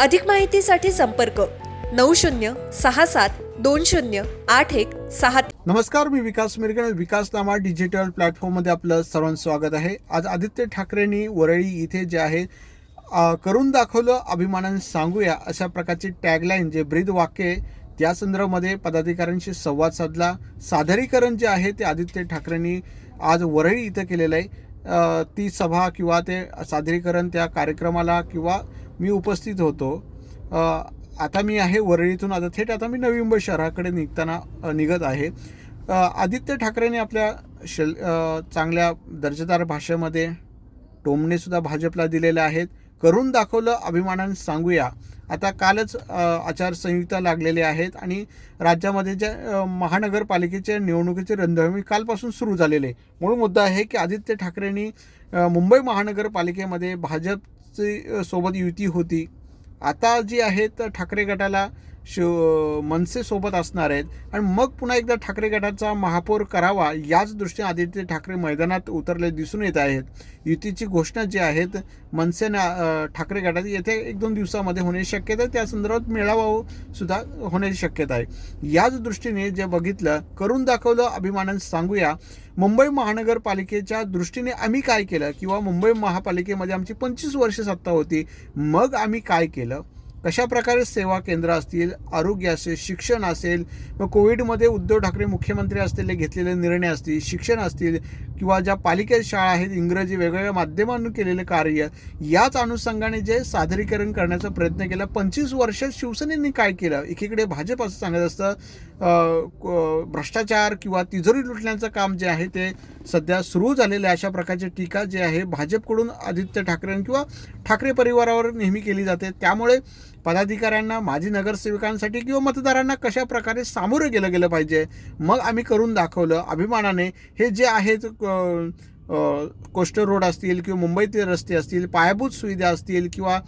अधिक माहितीसाठी संपर्क नऊ शून्य सहा सात दोन शून्य आठ एक सहा नमस्कार मी विकास मिरगण विकासनामा डिजिटल प्लॅटफॉर्ममध्ये आपलं सर्वांचं स्वागत आहे. आज आदित्य ठाकरेंनी वरळी इथे जे आहे करून दाखवलं अभिमानाने सांगूया अशा प्रकारची टॅगलाईन जे ब्रीद वाक्य आहे त्या संदर्भामध्ये पदाधिकाऱ्यांशी संवाद साधला. सादरीकरण जे आहे ते आदित्य ठाकरेंनी आज वरळी इथं केलेलं आहे. ती सभा किंवा ते सादरीकरण त्या कार्यक्रमाला किंवा मी उपस्थित होतो. आता मी आहे वरळीतून आता थेट आता मी नवी मुंबई शहराकडे निघताना निघत आहे. आदित्य ठाकरेंनी आपल्या शल चांगल्या दर्जेदार भाषेमध्ये टोमणेसुद्धा भाजपला दिलेले आहेत. करून दाखवलं अभिमानाने सांगूया. आता कालच आचारसंहिता लागलेली आहेत आणि राज्यामध्ये ज्या महानगरपालिकेच्या निवडणुकीचे रणधमी कालपासून सुरू झालेले. मूळ मुद्दा आहे की आदित्य ठाकरेंनी मुंबई महानगरपालिकेमध्ये भाजप सोबत युती होती. आता जी आहेत ठाकरे गटाला शिव मनसेसोबत असणार आहेत. आणि मग पुन्हा एकदा ठाकरे गटाचा महापौर करावा याच दृष्टीने आदित्य ठाकरे मैदानात उतरले दिसून येत आहेत. युतीची घोषणा जी आहेत मनसेनं ठाकरे गटात येथे एक दोन दिवसामध्ये होण्याची शक्यता आहे. त्या संदर्भात मेळावा सुद्धा होण्याची शक्यता आहे. याच दृष्टीने जे बघितलं करून दाखवलं अभिमानन सांगूया मुंबई महानगरपालिकेच्या दृष्टीने आम्ही काय केलं? किंवा मुंबई महापालिकेमध्ये आमची पंचवीस वर्ष सत्ता होती मग आम्ही काय केलं? कशा प्रकारे सेवा केंद्र असतील आरोग्य असेल शिक्षण असेल मग कोविडमध्ये उद्धव ठाकरे मुख्यमंत्री असलेले घेतलेले निर्णय असतील शिक्षण असतील किंवा ज्या पालिकेत शाळा आहेत इंग्रजी वेगवेगळ्या माध्यमांतून केलेले कार्य याच अनुषंगाने जे सादरीकरण करण्याचा प्रयत्न केला. पंचवीस वर्षात शिवसेनेने काय केलं? एकीकडे भाजप असं सांगत असतं भ्रष्टाचार किंवा तिजोरी लुटण्याचं काम जे आहे ते सध्या सुरू झालेलं आहे. अशा प्रकारची टीका जे आहे भाजपकडून आदित्य ठाकरे किंवा ठाकरे परिवारावर नेहमी केली जाते. त्यामुळे पदाधिकाऱ्यांना माजी नगरसेवकांसाठी किंवा मतदारांना कशा प्रकारे सामोरं गेलं गेलं पाहिजे मग आम्ही करून दाखवलं अभिमानाने. हे जे आहेत अ, कोस्टर रोड असतील किंवा मुंबईतील रस्ते असतील पायाभूत सुविधा असतील किंवा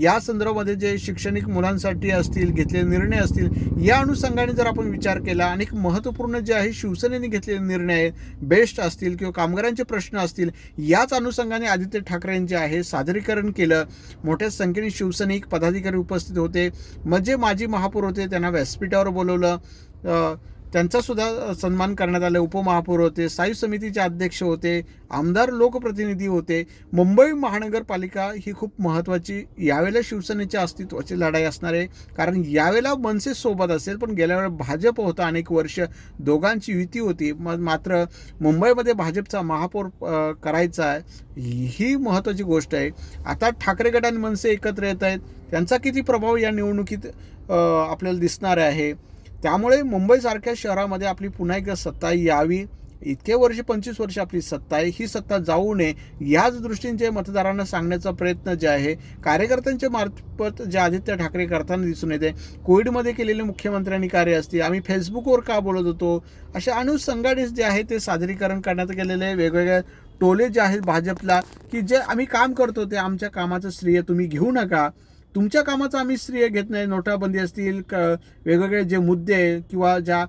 या संदर्भामध्ये जे शैक्षणिक मुलांसाठी असतील घेतलेले निर्णय असतील या अनुषंगाने जर आपण विचार केला आणि एक महत्त्वपूर्ण जे आहे शिवसेनेने घेतलेले निर्णय आहेत बेस्ट असतील किंवा कामगारांचे प्रश्न असतील याच अनुषंगाने आदित्य ठाकरे जे आहे सादरीकरण केलं. मोठ्या संख्येने शिवसैनिक पदाधिकारी उपस्थित होते. म्हणजे माजी महापौर होते त्यांना व्यासपीठावर बोलवलं. त्यांचासुद्धा त्यांचा सुद्धा सन्मान करण्यात आला. उपमहापौर होते स्थायी समितीचे अध्यक्ष होते आमदार लोकप्रतिनिधी होते. मुंबई महानगरपालिका ही खूप महत्त्वाची यावेळेला शिवसेनेच्या अस्तित्वाची लढाई असणार आहे. कारण यावेळेला मनसे सोबत असेल पण गेल्या वेळेला भाजप होता अनेक वर्ष. दोघांची युती होती. म मात्र मुंबईमध्ये भाजपचा महापौर करायचा आहे ही महत्त्वाची गोष्ट आहे. आता ठाकरे गट आणि मनसे एकत्र येत आहेत. त्यांचा किती प्रभाव या निवडणुकीत आपल्याला दिसणार आहे? त्यामुळे मुंबईसारख्या शहरामध्ये आपली पुन्हा एकदा सत्ता यावी. इतके वर्ष पंचवीस वर्ष आपली सत्ता आहे. ही सत्ता जाऊ नये. याच दृष्टीने मतदारांना सांगण्याचा प्रयत्न जे आहे कार्यकर्त्यांच्या मार्फत जे आदित्य ठाकरे करताना दिसून येते कोविडमध्ये केलेले मुख्यमंत्र्यांनी कार्य असतील आम्ही फेसबुकवर का बोलत होतो? अशा अनुषंगाने जे आहे ते सादरीकरण करण्यात गेलेले वेगवेगळ्या टोले जे आहेत भाजपला की जे आम्ही काम करतो ते आमच्या कामाचं श्रेय तुम्ही घेऊ नका. तुमच्या कामाचं आम्ही श्रेय घेत नाही. नोटाबंदी असतील क वेगवेगळे जे मुद्दे किंवा ज्या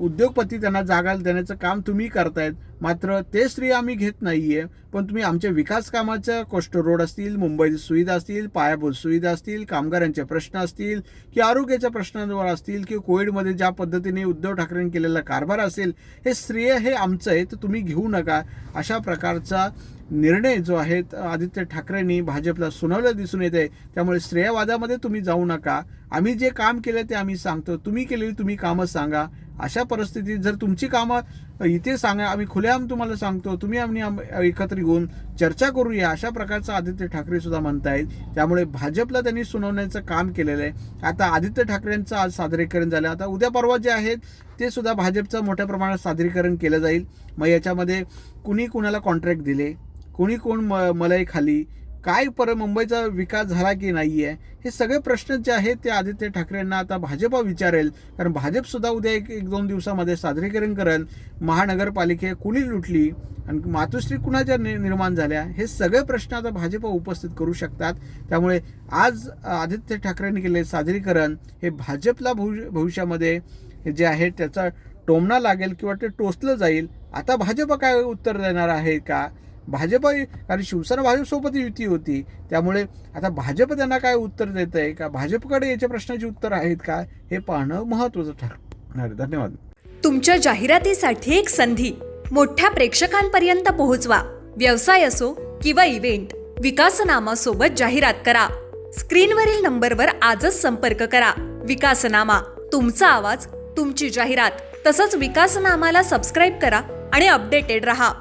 उद्योगपती त्यांना जागा देण्याचं काम तुम्ही करतायत मात्र ते श्रेय आम्ही घेत नाही आहे पण तुम्ही आमच्या विकास कामाच्या कोस्ट रोड असतील मुंबईची सुविधा असतील पायाभूत सुविधा असतील कामगारांचे प्रश्न असतील की आरोग्याच्या प्रश्नांवर असतील की कोविडमध्ये ज्या पद्धतीने उद्धव ठाकरेंनी केलेला कारभार असेल हे श्रेय हे आमचं आहे तर तुम्ही घेऊ नका. अशा प्रकारचा निर्णय जो आहे आदित्य ठाकरेंनी भाजपला सुनावलं दिसून येते त्यामुळे श्रेयवादामध्ये तुम्ही जाऊ नका. आम्ही जे काम केलं ते आम्ही सांगतो. तुम्ही केलेली तुम्ही कामं सांगा. अशा परिस्थितीत जर तुमची कामं इथे सांगा आम्ही खुलेआम तुम्हाला सांगतो तुम्ही आम्ही आम- एकत्र येऊन चर्चा करूया अशा प्रकारचं आदित्य ठाकरे सुद्धा म्हणतायत. त्यामुळे भाजपला त्यांनी सुनावण्याचं काम केलेलं आहे. आता आदित्य ठाकरेंचं आज सादरीकरण झालं. आता उद्या परवा जे आहेत ते सुद्धा भाजपचं मोठ्या प्रमाणात सादरीकरण केलं जाईल. मग याच्यामध्ये कुणी कुणाला कॉन्ट्रॅक्ट दिले? कुणी कोण म मलाई खाली? काय पर मुंबईचा विकास झाला की नाही आहे हे सगळे प्रश्न जे आहेत ते आदित्य ठाकरेंना आता भाजपा विचारेल. कारण भाजपसुद्धा उद्या एक एक दोन दिवसामध्ये सादरीकरण करेल. महानगरपालिके कुणी लुटली आणि मातोश्री कुणाच्या नि- निर्माण झाल्या? हे सगळे प्रश्न आता भाजप उपस्थित करू शकतात. त्यामुळे आज आदित्य ठाकरेंनी केले सादरीकरण हे भाजपला भविष्य भविष्यामध्ये जे आहे त्याचा टोमणा लागेल किंवा ते टोचलं जाईल. आता भाजप काय उत्तर देणार आहे का? भाजप कारण शिवसेना भाजपसोबत युती होती. त्यामुळे आता भाजप त्यांना काय उत्तर देत आहे? का भाजपकडे याच्या प्रश्नाची उत्तर आहेत का? हे पाहणं महत्त्वाचं ठरणार आहे. धन्यवाद. तुमच्या जाहिरातीसाठी एक संधी. मोठ्या प्रेक्षकांपर्यंत पोहोचवा. व्यवसाय असो किंवा इव्हेंट विकासनामा सोबत जाहिरात करा. स्क्रीनवरील नंबरवर आजच संपर्क करा. विकासनामा. तुमचा आवाज तुमची जाहिरात. तसंच विकासनामाला सबस्क्राईब करा आणि अपडेटेड रहा.